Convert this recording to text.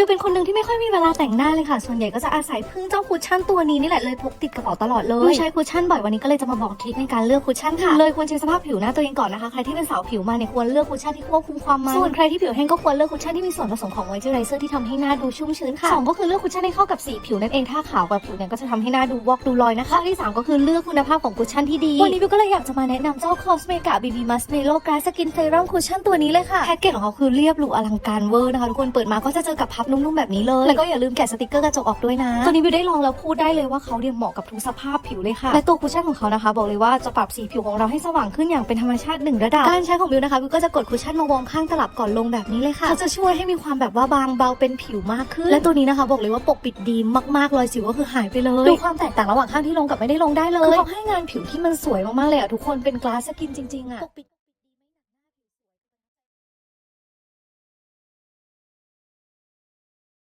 บิวเป็นคนหนึ่งที่ไม่ค่อยมีเวลาแต่งหน้าเลยค่ะ ส่วนใหญ่ก็จะอาศัยพึ่งเจ้าคุชชั่นตัวนี้นี่แหละเลยพกติดกระเป๋าตลอดเลยบิวใช้คุชชั่นบ่อยวันนี้ก็เลยจะมาบอกทริคในการเลือกคุชชั่นค่ะ เลยควรเช็คสภาพผิวหน้าตัวเองก่อนนะคะ ใครที่เป็นสาวผิวมาเนี่ยควรเลือกคุชชั่นที่ควบคุมความมัน ส่วนใครที่ผิวแห้งก็ควรเลือกคุชชั่นที่มีส่วนผสมของมอยเจอไรเซอร์ที่ทำให้หน้าดูชุ่มชื้นค่ะสองก็คือเลือกคุชชั่นให้เข้ากับสีผิวนั่นเอง ถ้าขาวกว่าผิวเนี่ยก็จะทำให้หน้าดูวอกดูลอยนะคะข้อที่สามก็คือเลือกคุณภาพของคุชชั่นที่ดี วันนี้บิวก็เลยอยากจะมาแนะนำเจ้า Cosmetica BB Mask Melo Glass Skin Serum Cushion ตัวนี้เลยค่ะแพ็กเกจของเขาคือเรียบหรูอลังการเวอร์นะคะทุกคนเปิดมาก็จะเจอกับพับนุ่มๆแบบนี้เลย แล้วก็อย่าลืมแกะสติกเกอร์กระจกออกด้วยนะ ตัวนี้บิวได้ลองแล้วพูดได้เลยว่าเขาเนี่ยเหมาะกับทุกสภาพผิวเลยค่ะ และตัวคุชชั่นของเขานะคะ บอกเลยว่าจะปรับสีผิวของเราให้สว่างขึ้นอย่างเป็นธรรมชาติหนึ่งระดับ การใช้ของบิวนะคะบิวก็จะกดคุชชั่นมาวางข้างตลับก่อนลงแบบนี้เลยค่ะเขาจะช่วยให้มีความแบบว่าบางเบาเป็นผิวมากขึ้น และตัวนี้นะคะบอกเลยว่าปกปิดดีมากๆรอยสิวก็คือหายไปเลยดูความแตกต่างระหว่างข้างที่ลงกับไม่ได้ลงได้เลยคือเขาให้งานผิวที่มันสวยมากๆเลยอะทุกคนเป็นกลาสสกินจริงๆอะปกปิด